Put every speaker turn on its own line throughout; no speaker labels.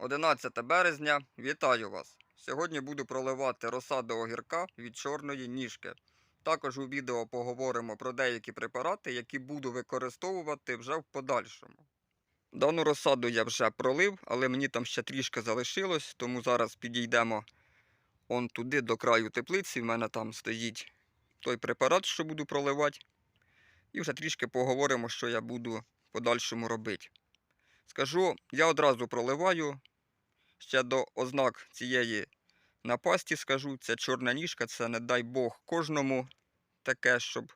11 березня, вітаю вас! Сьогодні буду проливати розсаду огірка від чорної ніжки. Також у відео поговоримо про деякі препарати, які буду використовувати вже в подальшому. Дану розсаду я вже пролив, але мені там ще трішки залишилось, тому зараз підійдемо он туди до краю теплиці. В мене там стоїть той препарат, що буду проливати. І вже трішки поговоримо, що я буду в подальшому робити. Скажу, я одразу проливаю. Ще до ознак цієї напасті скажу, це чорна ніжка, це не дай Бог кожному таке, щоб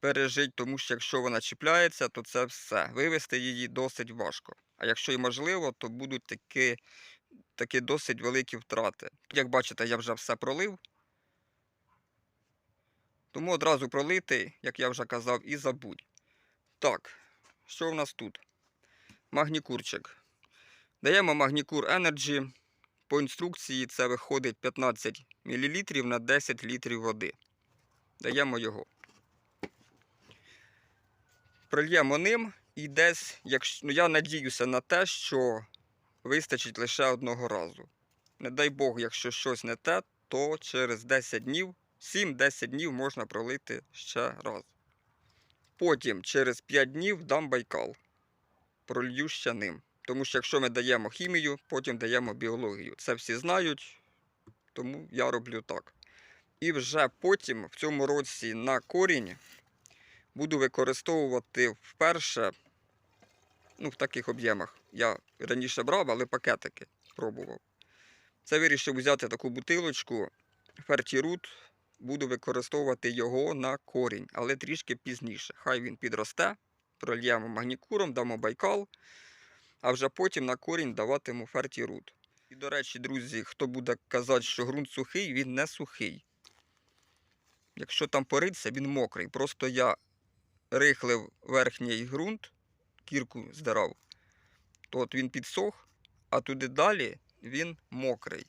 пережити, тому що якщо вона чіпляється, то це все. Вивести її досить важко. А якщо і можливо, то будуть такі, такі досить великі втрати. Як бачите, я вже все пролив. Тому одразу пролити, як я вже казав, і забудь. Так, що в нас тут? Магнікурчик. Даємо Магнікур Energy. По інструкції це виходить 15 мл на 10 літрів води. Даємо його. Прольємо ним і десь, якщо, ну, я надіюся на те, що вистачить лише одного разу. Не дай Бог, якщо щось не те, то через 10 днів, 7-10 днів можна пролити ще раз. Потім через 5 днів дам байкал. Пролью ще ним. Тому що якщо ми даємо хімію, потім даємо біологію. Це всі знають, тому я роблю так. І вже потім в цьому році на корінь буду використовувати вперше ну, в таких об'ємах. Я раніше брав, але пакетики пробував. Це вирішив взяти таку бутилочку фертірут. Буду використовувати його на корінь, але трішки пізніше. Хай він підросте, прольємо магнікуром, дамо байкал, а вже потім на корінь даватиму фертірут. І, до речі, друзі, хто буде казати, що ґрунт сухий, він не сухий. Якщо там пориться, він мокрий. Просто я рихлив верхній ґрунт, кірку здирав, то от він підсох, а туди далі він мокрий.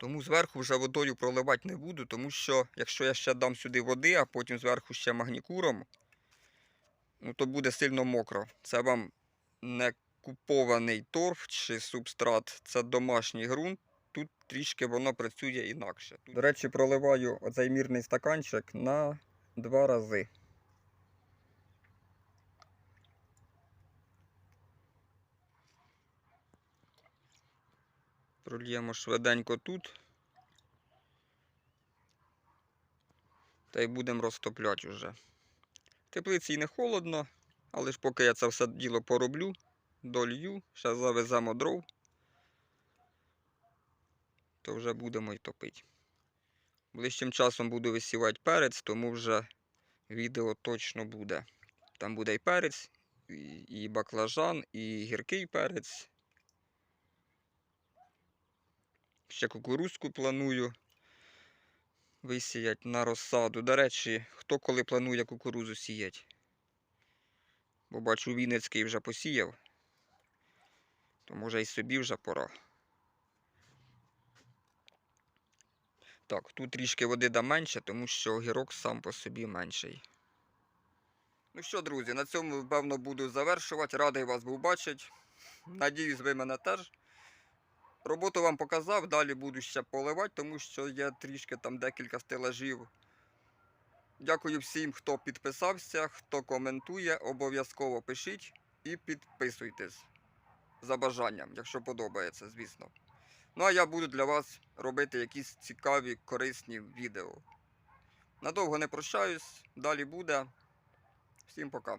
Тому зверху вже водою проливати не буду, тому що якщо я ще дам сюди води, а потім зверху ще магнікуром, ну то буде сильно мокро. Це вам не купований торф чи субстрат, це домашній ґрунт. Тут трішки воно працює інакше. До речі, проливаю оцей мірний стаканчик на два рази. Прольємо швиденько тут. Та й будемо розтопляти вже. В теплиці не холодно, але ж поки я це все діло пороблю, долью, ще завеземо дров, то вже будемо й топити. Ближчим часом буду висівати перець, тому вже відео точно буде. Там буде і перець, і баклажан, і гіркий перець. Ще кукурузку планую висіяти на розсаду. До речі, хто коли планує кукурузу сіяти? Бо бачу, Вінницький вже посіяв, то може і собі вже пора. Так, тут трішки води да менше, тому що огірок сам по собі менший. Ну що, друзі, на цьому, певно, буду завершувати. Радий вас був бачити. Надіюсь, ви мене теж. Роботу вам показав, далі буду ще поливати, тому що є трішки там декілька стелажів. Дякую всім, хто підписався, хто коментує, обов'язково пишіть і підписуйтесь за бажанням, якщо подобається, звісно. Ну а я буду для вас робити якісь цікаві, корисні відео. Надовго не прощаюсь, далі буде. Всім пока.